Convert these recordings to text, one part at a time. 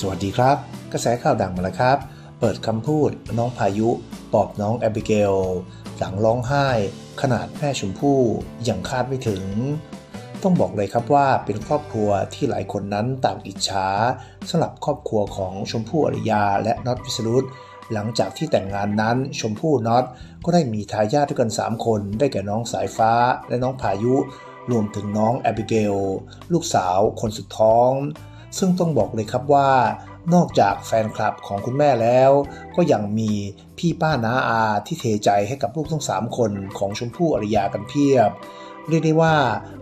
สวัสดีครับ กระแสข่าวดังมาแล้วครับ เปิดคำพูดน้องพายุปอบน้องแอบิเกล หลังร้องไห้ ขนาดแม่ชมพู่ยังคาดไม่ถึง ต้องบอกเลยครับว่าเป็นครอบครัวที่หลายคนนั้นต่างอิจฉาสำหรับครอบครัวของชมพู่อริยาและน็อตวิสรุตหลังจากที่แต่งงานนั้นชมพู่น็อตก็ได้มีทายาทด้วยกัน 3 คน ได้แก่น้องสายฟ้าและน้องพายุ รวมถึงน้องแอบิเกล ลูกสาวคนสุดท้อง ซึ่งต้องบอกเลยครับว่านอกจากแฟนคลับของคุณแม่แล้ว ก็ยังมีพี่ป้าน้าอาที่เทใจให้กับลูกทั้ง 3 คนของชมพู่อริยากันเพียบ เรียกได้ว่า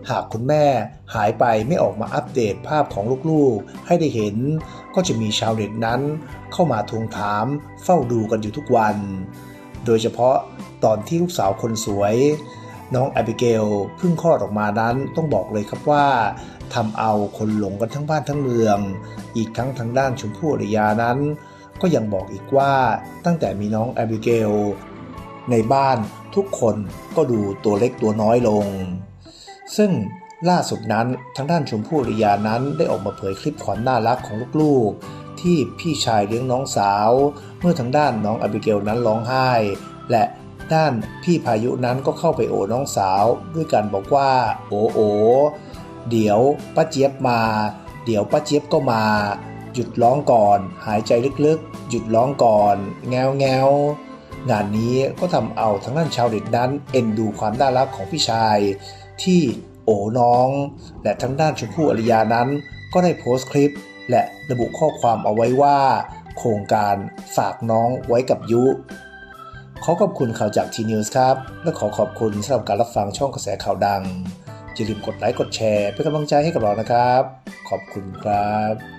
หากคุณแม่หายไปไม่ออกมาอัปเดตภาพของลูกๆ ให้ได้เห็น ก็จะมีชาวเน็ตนั้น เข้ามาทวงถามเฝ้าดูกันอยู่ทุกวัน โดยเฉพาะตอนที่ลูกสาวคนสวย น้องแอบิเกลเพิ่งคลอดออกมานั้นต้องบอกเลยครับว่าทำเอาคนหลงกันทั้งบ้านทั้งเมือง อีกทั้งทางด้านชมพู่อริยานั้น ก็ยังบอกอีกว่าตั้งแต่มีน้องแอบิเกลในบ้านทุกคนก็ดูตัวเล็กตัวน้อยลง ซึ่งล่าสุดนั้นทางด้านชมพู่อริยานั้นได้ออกมาเผยคลิปความน่ารักของลูกๆ ที่พี่ชายเลี้ยงน้องสาว เมื่อทางด้านน้องอบิเกลนั้นร้องไห้ และ ด้านพี่พายุนั้นก็เข้าไปโอน้องสาว ด้วยกันบอกว่า โอ้โอเดี๋ยวป้าเจี๊ยบมา เดี๋ยวป้าเจี๊ยบก็มา หยุดร้องก่อน หายใจลึกๆ หยุดร้องก่อน แงวแงวงานนี้ก็ทำเอาทั้งด้านชาวเน็ตนั้น เอ็นดูความน่ารักของพี่ชาย ที่โอน้อง และทั้งด้านชมพู่อริยานั้น ก็ได้โพสต์คลิป และระบุข้อความเอาไว้ว่า โครงการฝากน้องไว้กับยุ ขอขอบคุณข่าวจากทีนิวส์ครับ และขอขอบคุณสำหรับการรับฟังช่องกระแสข่าวดังอย่าลืมกดไลค์กดแชร์เป็นกำลังใจให้กับเรานะครับ ขอบคุณครับ